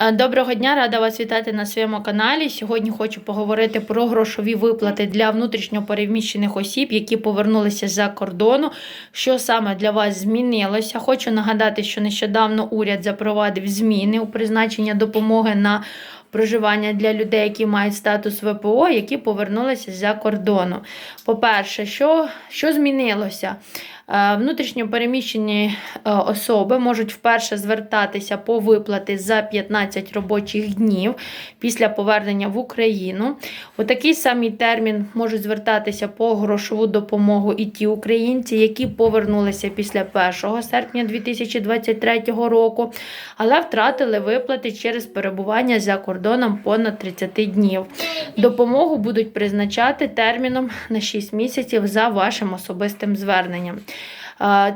Е, Доброго дня, рада вас вітати на своєму каналі. Сьогодні хочу поговорити про грошові виплати для внутрішньо переміщених осіб, які повернулися з-за кордону. Що саме для вас змінилося? Хочу нагадати, що нещодавно уряд запровадив зміни у призначення допомоги на проживання для людей, які мають статус ВПО, які повернулися з-за кордону. По-перше, що, що змінилося? Е, Внутрішньо переміщені е, особи можуть вперше звертатися по виплати за 15 робочих днів після повернення в Україну. У такий самий термін можуть звертатися по грошову допомогу і ті українці, які повернулися після 1 серпня 2023 року, але втратили виплати через перебування за кордоном понад 30 днів. Допомогу будуть призначати терміном на 6 місяців за вашим особистим зверненням.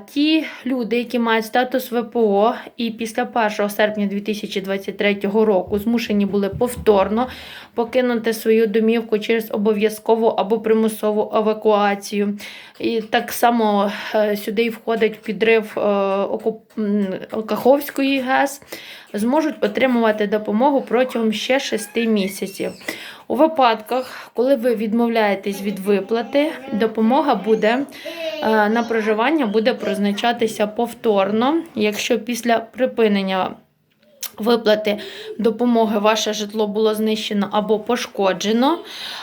Ті люди, які мають статус ВПО і після 1 серпня 2023 року змушені були повторно покинути свою домівку через обов'язкову або примусову евакуацію. І так само е, сюди входить підрив е. Каховської ГЕС, зможуть отримувати допомогу протягом ще 6 місяців. У випадках, коли ви відмовляєтесь від виплати, допомога буде е, на проживання буде призначатися повторно, якщо після припинення виплати допомоги ваше житло було знищено або пошкоджено,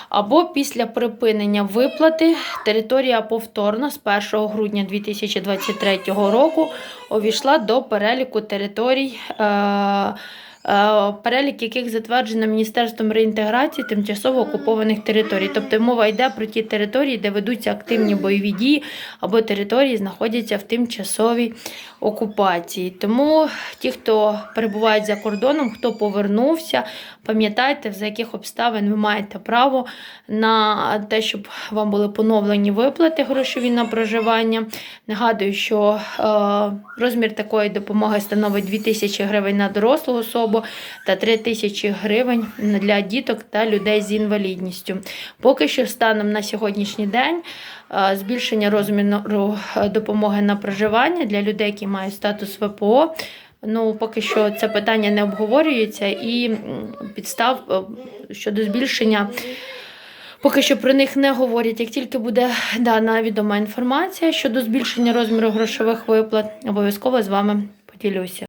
або після припинення виплати територія повторно з 1 грудня 2023 року увійшла до переліку територій. Е, Перелік яких затверджено Міністерством реінтеграції тимчасово окупованих територій. Тобто мова йде про ті території, де ведуться активні бойові дії, або території знаходяться в тимчасовій окупації. Тому ті, хто перебувають за кордоном, хто повернувся, пам'ятайте, за яких обставин ви маєте право на те, щоб вам були поновлені виплати грошові на проживання. Нагадую, що е, розмір такої допомоги становить 2000 гривень на дорослу особу та 3000 гривень для діток та людей з інвалідністю. Поки що станом на сьогоднішній день е, збільшення розміру е, допомоги на проживання для людей, які мають статус ВПО. Ну, поки що це питання не обговорюється, і підстав е, щодо збільшення. Поки що про них не говорять. Як тільки буде дана відома інформація щодо збільшення розміру грошових виплат, обов'язково з вами поділюся.